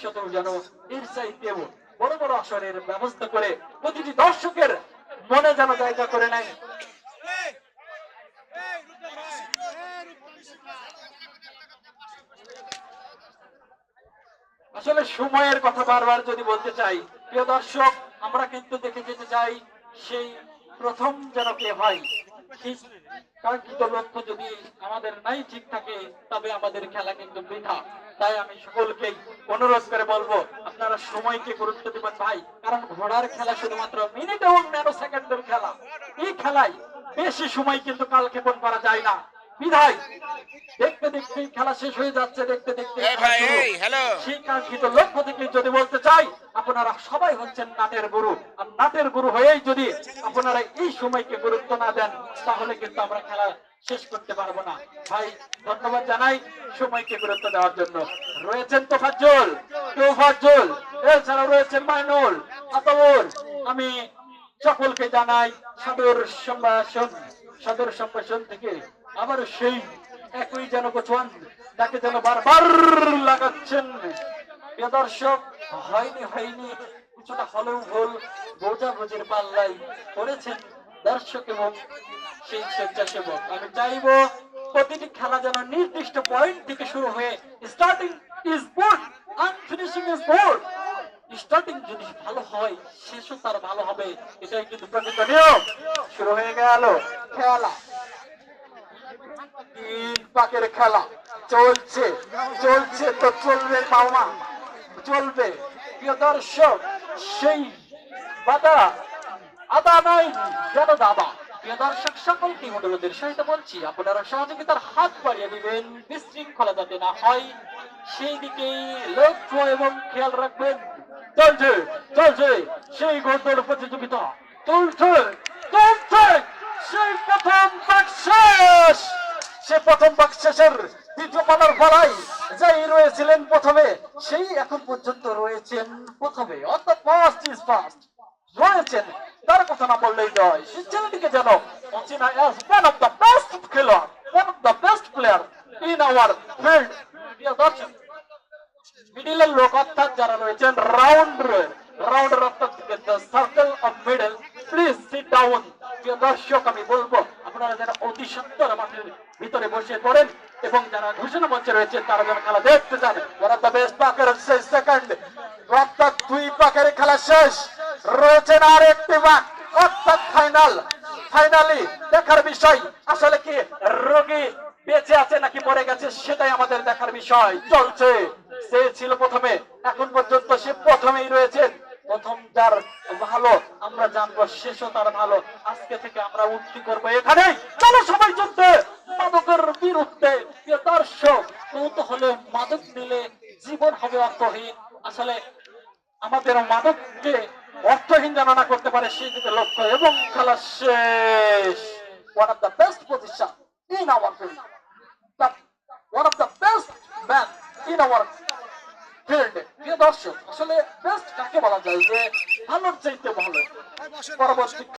ভবিষ্যতেও যেন এর চাইতেও বড় বড় আসরের ব্যবস্থা করে প্রতিটি দর্শকের মনে যেন জায়গা করে নেয়। আসলে সময়ের কথা বারবার যদি বলতে চাই, প্রিয় দর্শক, আমরা কিন্তু দেখে যেতে চাই, সেই প্রথম যেন কে হয় কাঙ্ক্ষিত লক্ষ্য যদি আমাদের নাই ঠিক থাকে, তবে আমাদের খেলা কিন্তু বৃথা। তাই আমি সকলকেই অনুরোধ করে বলব আপনারা সময়কে গুরুত্ব দিবেন ভাই কারণ ঘোড়ার খেলা শুধুমাত্র মিনিট এবং ন্যানো সেকেন্ডের খেলা। এই খেলায় বেশি সময় কিন্তু কালক্ষেপণ করা যায় না। বিধায় দেখতে দেখতে খেলা শেষ হয়ে যাচ্ছে দেখতে দেখতে এই ভাই, এই, hello. সেই কাঙ্ক্ষিত লক্ষ্য থেকে যদি বলতে চাই আপনারা সবাই হচ্ছেন নাটের গুরু। আর নাটের গুরু হয়েই যদি আপনারা এই সময়কে গুরুত্ব না দেন তাহলে কিন্তু আমরা খেলা শেষ করতে পারব না। ভাই, ধন্যবাদ জানাই সময়কে গুরুত্ব দেওয়ার জন্য। রয়েছেন তোফাজ্জল তোফাজ্জল, এছাড়াও রয়েছেন মাইনুল আতাউর আমি সকলকে জানাই সদর সম্ভাষণ সদর সম্ভাষণ থেকে আবার সেই একই যেন কোচওয়ান তাকে যেন বারবার লাগাচ্ছেন। দর্শক, হয়নি হয়নি, কিছুটা হলেও ভুল, বোঝাবুঝির পাল্লাই পড়েছেন। দর্শক এবং সেই স্বেচ্ছাসেবক। আমি চাইব প্রতিটি খেলা যেন নির্দিষ্ট পয়েন্ট থেকে শুরু হয়ে starting is good and finishing is good starting যদি ভালো হয়, শেষও তার ভালো হবে, এটাই কিন্তু প্রকৃত নিয়ম। শুরু হয়ে গেল খেলা। তিন পাকের খেলা। চলছে চলছে তো চলবে মামা চলবে। প্রিয় দর্শক, সেই বাধা আদা সহিত বলছি, আপনারা সহযোগিতার হাত বাড়িয়ে দিবেন, বিশৃঙ্খলা যাতে না হয়, সেই লক্ষ্য এবং খেয়াল রাখবেন। চলছে চলছে সেই প্রতিযোগিতা। চলছে চলছে সেই প্রথম শেষ। সে প্রথম শেষের দ্বিতীয় ফলাই যাই রয়েছিলেন প্রথমে, সেই এখন পর্যন্ত রয়েছেন প্রথমে। অর্থাৎ ফার্স্ট ইজ ফার্স্ট তার কথা না বললেই নয় সে ছেলেটিকে যেন ওয়ান অফ দ্য বেস্ট খেলোয়াড় one of the best player in our field লোক অর্থাৎ যারা রয়েছেন অর্থাৎ circle of middle please sit down দর্শক, আমি বলব, আপনারা যারা অতি সুন্দর মাঠের ভিতরে বসে পড়েন এবং যারা ঘোষণা মঞ্চে রয়েছেন তারা যেন খেলা দেখতে চান। ওরা দ্য বেস্ট পাকের সেকেন্ড অর্থাৎ দুই পাকের খেলা শেষ। রয়েছেন আর একটি পাক অর্থাৎ ফাইনাল ফাইনালি দেখার বিষয়, আসলে কি রোগী বেঁচে আছে নাকি মরে গেছে সেটাই আমাদের দেখার বিষয়, চলছে। সে ছিল প্রথমে, এখন পর্যন্ত সে প্রথমেই রয়েছেন প্রথম যার ভালো, আমরা জানব শেষও তার ভালো। আজকে থেকে আমরা উন্নতি করব এখানে। চলো সবাই যুদ্ধে। মাদকের বিরুদ্ধে দর্শক হলে মাদক নিলে জীবন হবে অর্থহীন। আসলে আমাদের মাদককে অর্থহীন যেন না করতে পারে সেই দিকে লক্ষ্য এবং খেলা শেষ। One of the best position in our field one of the best man in our field প্রিয় দর্শক আসলে বেস্ট কাকে বলা যায় যে ভালোর চাইতে ভালো? পরবর্তী